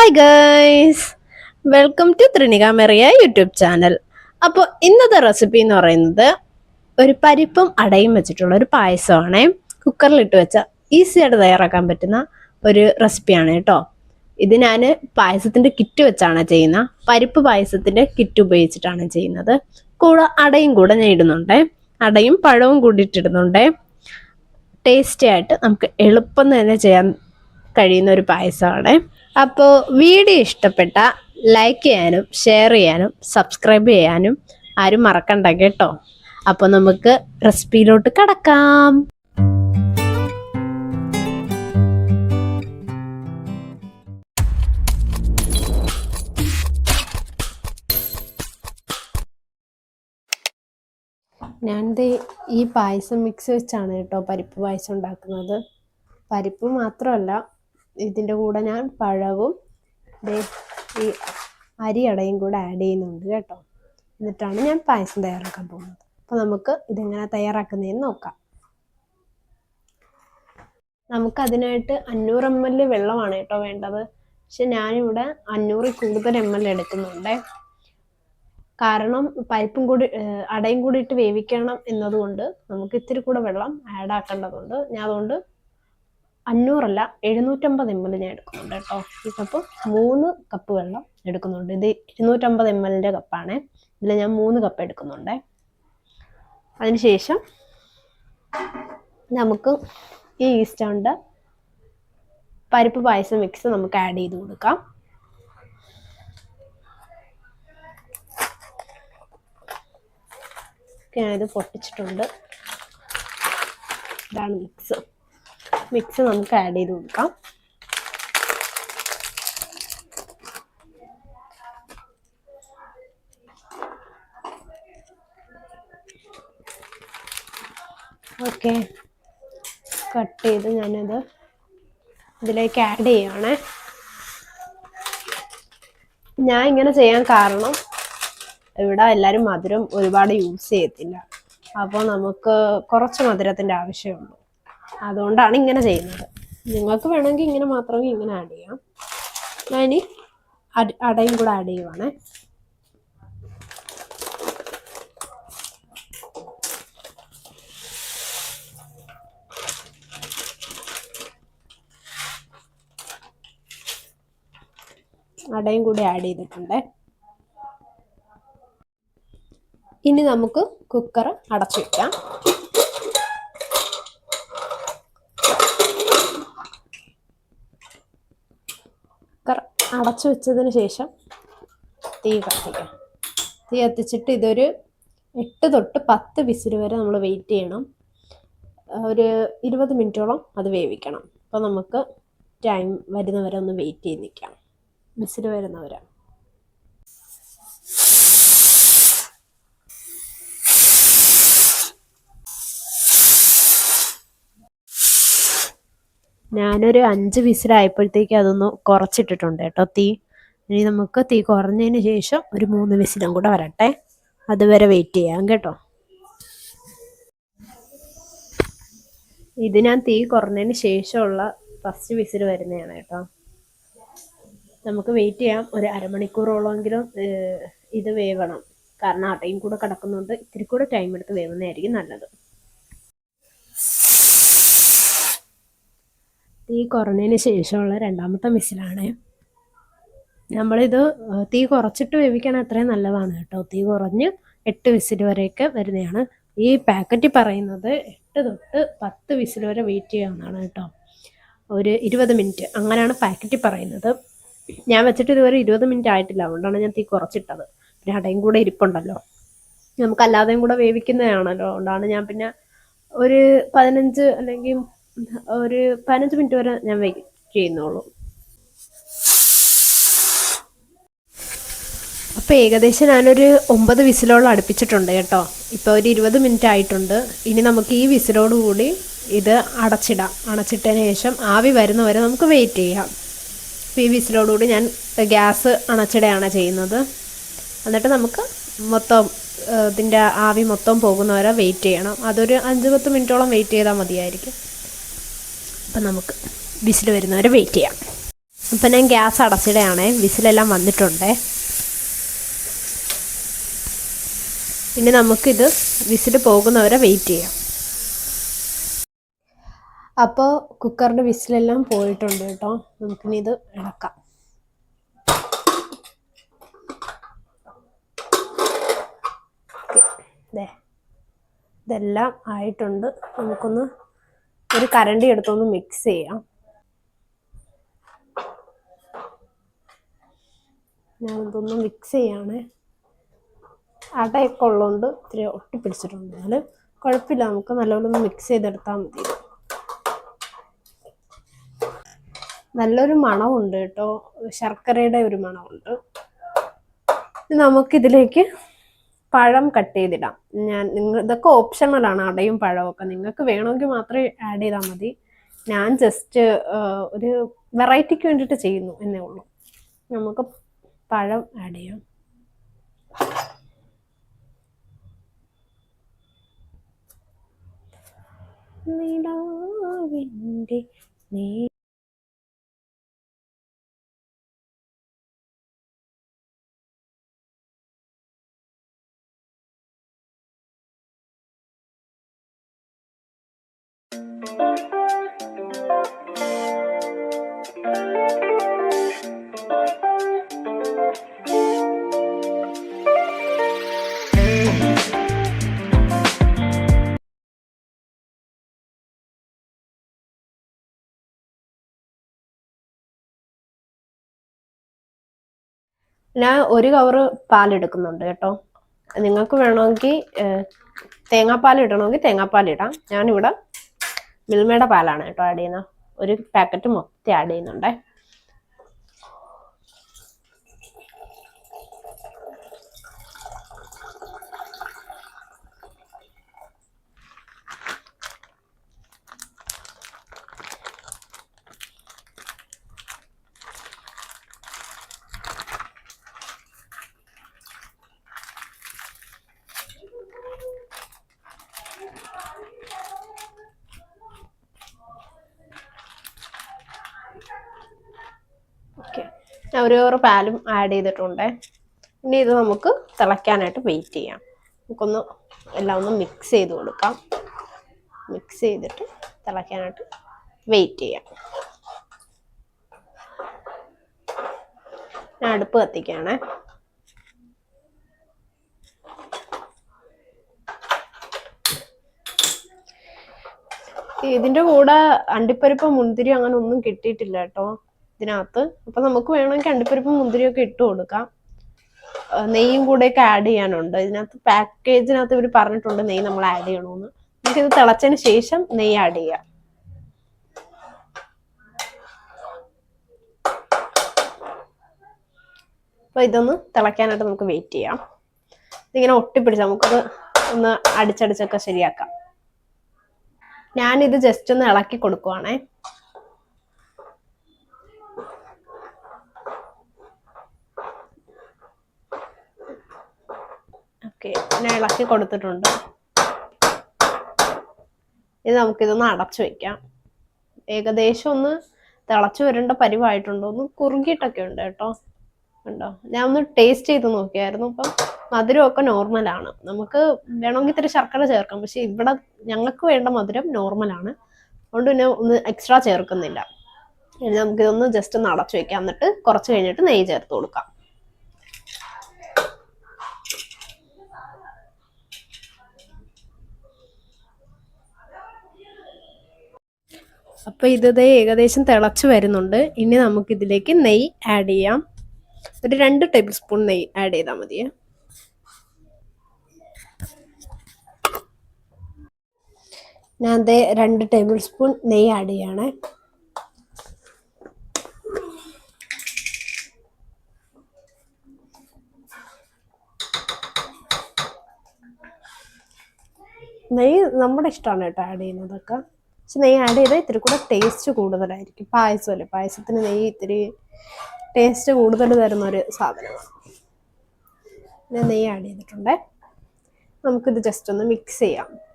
Hi guys welcome to Thrinika Meriya YouTube channel അപ്പോൾ ഇന്നത്തെ recipe എന്ന് പറയുന്നത് ഒരു പരിപ്പും അടയും വെച്ചിട്ടുള്ള ഒരു പായസമാണ്. കുക്കറിലിട്ട് വെച്ച ഈസി ആയിട്ട് തയ്യാറാക്കാൻ പറ്റുന്ന ഒരു റെസിപ്പിയാണ് കേട്ടോ. ഇത് ഞാൻ പായസത്തിന്റെ കിറ്റ് വെച്ചാണ് ചെയ്യുന്നത്. പരിപ്പ് പായസത്തിന്റെ കിറ്റ് ഉപയോഗിച്ചിട്ടാണ് ചെയ്യുന്നത്. കൂടെ അടയും കൂടെ ഞാൻ ഇടുന്നുണ്ട്. അടയും പഴവും കൂടി ഇട്ടിടുന്നുണ്ടേ. ടേസ്റ്റി ആയിട്ട് നമുക്ക് എളുപ്പം തന്നെ ചെയ്യാൻ കഴിയുന്ന ഒരു പായസമാണ്. അപ്പോൾ വീഡിയോ ഇഷ്ടപ്പെട്ട ലൈക്ക് ചെയ്യാനും ഷെയർ ചെയ്യാനും സബ്സ്ക്രൈബ് ചെയ്യാനും ആരും മറക്കണ്ട കേട്ടോ. അപ്പോൾ നമുക്ക് റെസിപ്പിയിലോട്ട് കടക്കാം. ഞാനിത് ഈ പായസം മിക്സ് വെച്ചാണ് കേട്ടോ പരിപ്പ് പായസം ഉണ്ടാക്കുന്നത്. പരിപ്പ് മാത്രമല്ല ഇതിന്റെ കൂടെ ഞാൻ പഴവും ഈ അരി അടയും കൂടെ ആഡ് ചെയ്യുന്നുണ്ട് കേട്ടോ. എന്നിട്ടാണ് ഞാൻ പായസം തയ്യാറാക്കാൻ പോകുന്നത്. അപ്പോൾ നമുക്ക് ഇതെങ്ങനെ തയ്യാറാക്കുന്നതെന്ന് നോക്കാം. നമുക്കതിനായിട്ട് അഞ്ഞൂറ് എം എൽ വെള്ളമാണ് കേട്ടോ വേണ്ടത്. പക്ഷെ ഞാനിവിടെ അഞ്ഞൂറിൽ കൂടുതൽ എം എൽ എടുക്കുന്നുണ്ട്. കാരണം പരിപ്പും കൂടി അടയും കൂടി ഇട്ട് വേവിക്കണം എന്നതുകൊണ്ട് നമുക്ക് ഇത്തിരി കൂടെ വെള്ളം ആഡ് ആക്കേണ്ടതുണ്ട്. ഞാൻ അതുകൊണ്ട് അഞ്ഞൂറല്ല എഴുന്നൂറ്റമ്പത് എം എൽ ഞാൻ എടുക്കുന്നുണ്ട് കേട്ടോ. ഈ കപ്പ് മൂന്ന് കപ്പ് വെള്ളം എടുക്കുന്നുണ്ട്. ഇത് ഇരുന്നൂറ്റമ്പത് എം എല്ലിന്റെ കപ്പാണ് ഇതിൽ ഞാൻ മൂന്ന് കപ്പ് എടുക്കുന്നുണ്ട്. അതിനുശേഷം നമുക്ക് ഈ ഈസ്റ്റ് കൊണ്ട് പരിപ്പ് പായസം മിക്സ് നമുക്ക് ആഡ് ചെയ്ത് കൊടുക്കാം. ഞാനിത് പൊട്ടിച്ചിട്ടുണ്ട്. ഇതാണ് മിക്സ് മിക്സ് നമുക്ക് ആഡ് ചെയ്ത് കൊടുക്കാം. ഓക്കെ കട്ട് ചെയ്ത് ഞാനത് ഇതിലേക്ക് ആഡ് ചെയ്യുവാണേ. ഞാൻ ഇങ്ങനെ ചെയ്യാൻ കാരണം ഇവിടെ എല്ലാവരും മധുരം ഒരുപാട് യൂസ് ചെയ്യത്തില്ല. അപ്പോൾ നമുക്ക് കുറച്ച് മധുരത്തിന്റെ ആവശ്യമുള്ളൂ അതുകൊണ്ടാണ് ഇങ്ങനെ ചെയ്യുന്നത്. നിങ്ങൾക്ക് വേണമെങ്കിൽ ഇങ്ങനെ മാത്രം ഇങ്ങനെ ആഡ് ചെയ്യാം. ഞാൻ ഇനി അടയും കൂടെ ആഡ് ചെയ്യുവാണേ. അടയും കൂടി ആഡ് ചെയ്തിട്ടുണ്ട്. ഇനി നമുക്ക് കുക്കർ അടച്ചു വയ്ക്കാം കുക്കർ അടച്ചു വെച്ചതിന് ശേഷം തീ കത്തിക്കാം തീ കത്തിച്ചിട്ട് ഇതൊരു എട്ട് തൊട്ട് പത്ത് വിസിൽ വരെ നമ്മൾ വെയിറ്റ് ചെയ്യണം. ഒരു ഇരുപത് മിനിറ്റോളം അത് വേവിക്കണം. അപ്പോൾ നമുക്ക് ടൈം വരുന്നവരെ ഒന്ന് വെയിറ്റ് ചെയ്ത് നിൽക്കാം. വിസിൽ വരുന്നവരെ ഞാനൊരു അഞ്ച് വിസിലായപ്പോഴത്തേക്ക് അതൊന്ന് കുറച്ചിട്ടിട്ടുണ്ട് കേട്ടോ തീ. ഇനി നമുക്ക് തീ കുറഞ്ഞതിന് ശേഷം ഒരു മൂന്ന് വിസിലും കൂടെ വരട്ടെ. അതുവരെ വെയിറ്റ് ചെയ്യാം കേട്ടോ. ഇത് ഞാൻ തീ കുറഞ്ഞതിന് ശേഷമുള്ള ഫസ്റ്റ് വിസിൽ വരുന്നതാണ് കേട്ടോ. നമുക്ക് വെയിറ്റ് ചെയ്യാം. ഒരു അരമണിക്കൂറോളമെങ്കിലും ഇത് വേവണം. കാരണം അടയും കൂടെ കിടക്കുന്നുണ്ട് ഇത്തിരി കൂടെ ടൈം എടുത്ത് വേവുന്നതായിരിക്കും നല്ലത്. തീ കുറഞ്ഞതിന് ശേഷമുള്ള രണ്ടാമത്തെ മിസ്സിലാണ്. നമ്മളിത് തീ കുറച്ചിട്ട് വേവിക്കണം അത്രയും നല്ലതാണ് കേട്ടോ. തീ കുറഞ്ഞ് എട്ട് വിസിൽ വരെയൊക്കെ വരുന്നതാണ്. ഈ പാക്കറ്റിൽ പറയുന്നത് എട്ട് തൊട്ട് പത്ത് വിസിൽ വരെ വെയിറ്റ് ചെയ്യാവുന്നതാണ് കേട്ടോ. ഒരു ഇരുപത് മിനിറ്റ് അങ്ങനെയാണ് പാക്കറ്റിൽ പറയുന്നത്. ഞാൻ വെച്ചിട്ട് ഇതുവരെ ഇരുപത് മിനിറ്റ് ആയിട്ടില്ല. അതുകൊണ്ടാണ് ഞാൻ തീ കുറച്ചിട്ടത്. പിന്നെ അടയും കൂടെ ഇരിപ്പുണ്ടല്ലോ. നമുക്ക് അല്ലാതെയും കൂടെ വേവിക്കുന്നതാണല്ലോ. അതുകൊണ്ടാണ് ഞാൻ പിന്നെ ഒരു പതിനഞ്ച് അല്ലെങ്കിൽ ഒരു പതിനഞ്ച് മിനിറ്റ് വരെ ഞാൻ വെയിറ്റ് ചെയ്യുന്നുള്ളൂ. അപ്പോൾ ഏകദേശം ഞാനൊരു ഒമ്പത് വിസിലോളം അടുപ്പിച്ചിട്ടുണ്ട് കേട്ടോ. ഇപ്പോൾ ഒരു ഇരുപത് മിനിറ്റ് ആയിട്ടുണ്ട്. ഇനി നമുക്ക് ഈ വിസിലോട് കൂടി ഇത് അടച്ചിടാം. അടച്ചിട്ടതിന് ശേഷം ആവി വരുന്നവരെ നമുക്ക് വെയിറ്റ് ചെയ്യാം. അപ്പോൾ ഈ വിസിലോടുകൂടി ഞാൻ ഗ്യാസ് അണച്ചിടുകയാണ് ചെയ്യുന്നത്. എന്നിട്ട് നമുക്ക് മൊത്തം ഇതിന്റെ ആവി മൊത്തം പോകുന്നവരെ വെയിറ്റ് ചെയ്യണം. അതൊരു അഞ്ച് പത്ത് മിനിറ്റോളം വെയിറ്റ് ചെയ്താൽ മതിയായിരിക്കും. അപ്പം നമുക്ക് വിസിൽ വരുന്നവരെ വെയിറ്റ് ചെയ്യാം. അപ്പം ഞാൻ ഗ്യാസ് അടച്ചിടയാണേ. വിസിലെല്ലാം വന്നിട്ടുണ്ട്. ഇനി നമുക്കിത് വിസിൽ പോകുന്നവരെ വെയിറ്റ് ചെയ്യാം. അപ്പോൾ കുക്കറിന്റെ വിസിലെല്ലാം പോയിട്ടുണ്ട് കേട്ടോ. നമുക്കിനി ഇത് ഇളക്കാം ഇതെല്ലാം ആയിട്ടുണ്ട്. നമുക്കൊന്ന് ഒരു കരണ്ടി എടുത്തൊന്ന് മിക്സ് ചെയ്യാം. ഞാൻ ഇതൊന്ന് മിക്സ് ചെയ്യാണ്. അടയൊക്കെ ഉള്ളതുകൊണ്ട് ഇത്തിരി ഒട്ടിപ്പിടിച്ചിട്ടുണ്ട് എന്നാലും കുഴപ്പമില്ല നമുക്ക് നല്ലപോലെ ഒന്ന് മിക്സ് ചെയ്തെടുത്താൽ മതി. നല്ലൊരു മണമുണ്ട് കേട്ടോ. ശർക്കരയുടെ ഒരു മണമുണ്ട് നമുക്കിതിലേക്ക് പഴം കട്ട് ചെയ്തിടാം. ഞാൻ നിങ്ങൾ ഇതൊക്കെ ഓപ്ഷണലാണ് അടയും പഴമൊക്കെ നിങ്ങൾക്ക് വേണമെങ്കിൽ മാത്രമേ ആഡ് ചെയ്താൽ മതി. ഞാൻ ജസ്റ്റ് ഒരു വെറൈറ്റിക്ക് വേണ്ടിയിട്ട് ചെയ്യുന്നു എന്നേ ഉള്ളൂ. നമുക്ക് പഴം ആഡ് ചെയ്യാം. നിലാവിന്റെ നീ ഞാൻ ഒരു കവറ് പാലെടുക്കുന്നുണ്ട് കേട്ടോ. നിങ്ങൾക്ക് വേണമെങ്കിൽ തേങ്ങാപ്പാൽ ഇടണമെങ്കിൽ തേങ്ങാപ്പാൽ ഇടാം. ഞാനിവിടെ മിൽമയുടെ പാലാണ് കേട്ടോ ആഡ് ചെയ്യുന്നത്. ഒരു പാക്കറ്റ് മൊത്തം ആഡ് ചെയ്യുന്നുണ്ടേ ഓക്കെ ഞാൻ ഒരു പാലും ആഡ് ചെയ്തിട്ടുണ്ട്. ഇനി ഇത് നമുക്ക് തിളയ്ക്കാനായിട്ട് വെയിറ്റ് ചെയ്യാം. നമുക്കൊന്ന് എല്ലാം ഒന്ന് മിക്സ് ചെയ്ത് കൊടുക്കാം. മിക്സ് ചെയ്തിട്ട് തിളയ്ക്കാനായിട്ട് വെയിറ്റ് ചെയ്യാം. ഞാൻ അടുപ്പ് കത്തിക്കുകയാണേ. ഇതിന്റെ കൂടെ അണ്ടിപ്പരിപ്പ് മുന്തിരി അങ്ങനെ ഒന്നും കിട്ടിയിട്ടില്ല കേട്ടോ. ഇതിനകത്ത്. അപ്പൊ നമുക്ക് വേണമെങ്കിൽ മുന്തിരി മുന്തിരിയൊക്കെ ഇട്ട് കൊടുക്കാം. നെയ്യും കൂടെയൊക്കെ ആഡ് ചെയ്യാനുണ്ട്. ഇതിനകത്ത് പാക്കേജിനകത്ത് ഇവർ പറഞ്ഞിട്ടുണ്ട് നെയ്യ് നമ്മൾ ആഡ് ചെയ്യണമെന്ന് നമുക്ക് ഇത് തിളച്ചതിന് ശേഷം നെയ്യ് ആഡ് ചെയ്യാം. അപ്പൊ ഇതൊന്ന് തിളയ്ക്കാനായിട്ട് നമുക്ക് വെയിറ്റ് ചെയ്യാം. ഇതിങ്ങനെ ഒട്ടിപ്പിടിച്ച് നമുക്കത് ഒന്ന് അടിച്ചടിച്ചൊക്കെ ശരിയാക്കാം. ഞാനിത് ജസ്റ്റ് ഒന്ന് ഇളക്കി കൊടുക്കുവാണേ. ഓക്കെ ഞാൻ ഇളക്കി കൊടുത്തിട്ടുണ്ട്. ഇത് നമുക്കിതൊന്ന് അടച്ചു വെക്കാം. ഏകദേശം ഒന്ന് തിളച്ചു വരേണ്ട പരിവായിട്ടുണ്ടോ. ഒന്ന് കുറുകിയിട്ടൊക്കെ ഉണ്ട് കേട്ടോ. ഉണ്ടോ? ഞാൻ ഒന്ന് ടേസ്റ്റ് ചെയ്ത് നോക്കിയായിരുന്നു. അപ്പം മധുരമൊക്കെ നോർമലാണ് നമുക്ക് വേണമെങ്കിൽ ഇത്തിരി ശർക്കര ചേർക്കാം. പക്ഷെ ഇവിടെ ഞങ്ങൾക്ക് വേണ്ട മധുരം നോർമലാണ് അതുകൊണ്ട് പിന്നെ ഒന്ന് എക്സ്ട്രാ ചേർക്കുന്നില്ല. നമുക്കിതൊന്ന് ജസ്റ്റ് ഒന്ന് അടച്ചു വെക്കാം. എന്നിട്ട് കുറച്ച് കഴിഞ്ഞിട്ട് നെയ്യ് ചേർത്ത് കൊടുക്കാം. അപ്പൊ ഇത് ഏകദേശം തിളച്ചു വരുന്നുണ്ട്. ഇനി നമുക്ക് ഇതിലേക്ക് നെയ്യ് ആഡ് ചെയ്യാം. ഒരു രണ്ട് ടേബിൾ സ്പൂൺ നെയ്യ് ആഡ് ചെയ്താൽ മതിയേ. ഞാൻ അതേ രണ്ട് ടേബിൾ സ്പൂൺ നെയ്യ് ആഡ് ചെയ്യണേ. നെയ്യ് നമ്മുടെ ഇഷ്ടമാണ് കേട്ടോ ആഡ് ചെയ്യുന്നതൊക്കെ. പക്ഷെ നെയ്യ് ആഡ് ചെയ്താൽ ഇത്തിരി കൂടെ ടേസ്റ്റ് കൂടുതലായിരിക്കും. പായസമല്ലേ? പായസത്തിന് നെയ്യ് ഇത്തിരി ടേസ്റ്റ് കൂടുതൽ തരുന്ന ഒരു സാധനമാണ്. ഞാൻ നെയ്യ് ആഡ് ചെയ്തിട്ടുണ്ട്. നമുക്കിത് ജസ്റ്റ് ഒന്ന് മിക്സ് ചെയ്യാം.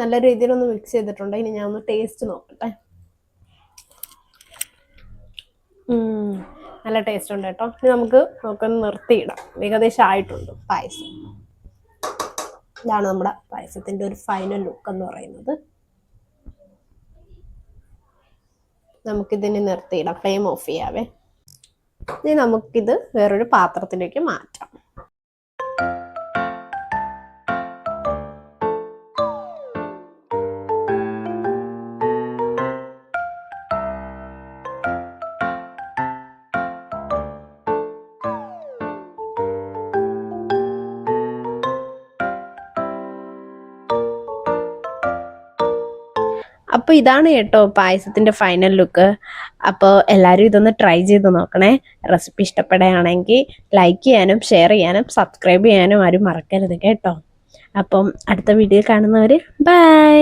നല്ല രീതിയിലൊന്ന് മിക്സ് ചെയ്തിട്ടുണ്ട്. ഇനി ഞാൻ ഒന്ന് ടേസ്റ്റ് നോക്കട്ടെ. നല്ല ടേസ്റ്റ് ഉണ്ട് കേട്ടോ. ഇനി നമുക്ക് നമുക്കൊന്ന് നിർത്തിയിടാം. ഏകദേശം ആയിട്ടുണ്ട് പായസം. ഇതാണ് നമ്മുടെ പായസത്തിന്റെ ഒരു ഫൈനൽ ലുക്ക് എന്ന് പറയുന്നത്. നമുക്കിതിന് നിർത്തിയിടാം. Flame off ചെയ്യാവേ. ഇനി നമുക്കിത് വേറൊരു പാത്രത്തിലേക്ക് മാറ്റാം. അപ്പോൾ ഇതാണ് കേട്ടോ പായസത്തിന്റെ ഫൈനൽ ലുക്ക് അപ്പോൾ എല്ലാവരും ഇതൊന്ന് ട്രൈ ചെയ്ത് നോക്കണേ. റെസിപ്പി ഇഷ്ടപ്പെടുകയാണെങ്കിൽ ലൈക്ക് ചെയ്യാനും ഷെയർ ചെയ്യാനും സബ്സ്ക്രൈബ് ചെയ്യാനും ആരും മറക്കരുത് കേട്ടോ. അപ്പം അടുത്ത വീഡിയോ കാണുന്നവർ ബൈ